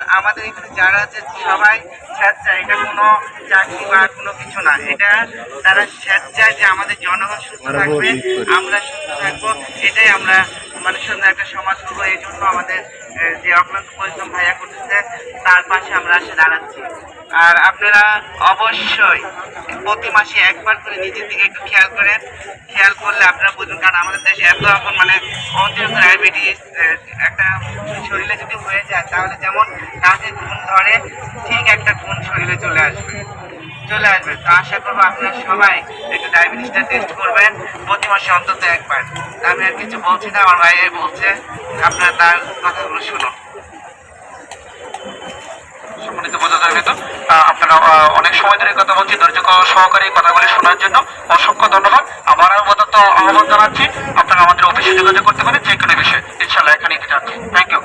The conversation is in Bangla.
আমাদের এখানে যারা আছে সবাই স্বেচ্ছায় এটা কোনো চাকরি বা কোনো কিছু না। এটা তারা স্বেচ্ছায় যে আমাদের জনগণ সুস্থ থাকবে আমরা সুস্থ থাকব এটাই আমরা মানুষের সুন্দর একটা সমাজ করব এই জন্য আমাদের যে অক্লান্ত পরিশ্রম ভাইয়া করতেছে, তার পাশে আমরা এসে দাঁড়াচ্ছি। আর আপনারা অবশ্যই প্রতি মাসে একবার করে নিজের দিকে একটু খেয়াল করেন। খেয়াল করলে আপনারা বুঝুন কারণ আমাদের দেশে এত এখন মানে অতিরিক্ত ডায়াবেটিস একটা শরীরে যদি হয়ে যায়, তাহলে যেমন গাছের গুণ ধরে, ঠিক একটা গুণ শরীরে চলে আসবে। চলে আসবে। তো আশা করব আপনারা সবাই একটু ডায়াবেটিসটা টেস্ট করবেন, প্রতি মাসে অন্তত একবার। আমি আর কিছু বলছি না, আমার ভাই বলছে, আপনার তার কথাগুলো শুনুন। সম্মানিত বোঝাদার ভেতর আপনারা অনেক সময় ধরে কথা বলছি, ধৈর্য সহকারে কথাগুলি শোনার জন্য। অসংখ্য ধন্যবাদ। আমার মতো আহ্বান জানাচ্ছি, আপনারা আমাদের অফিসে যোগাযোগ করতে পারেন যে কোনো বিষয়ে ইনশাল্লাহ এখানে যাচ্ছি থ্যাংক ইউ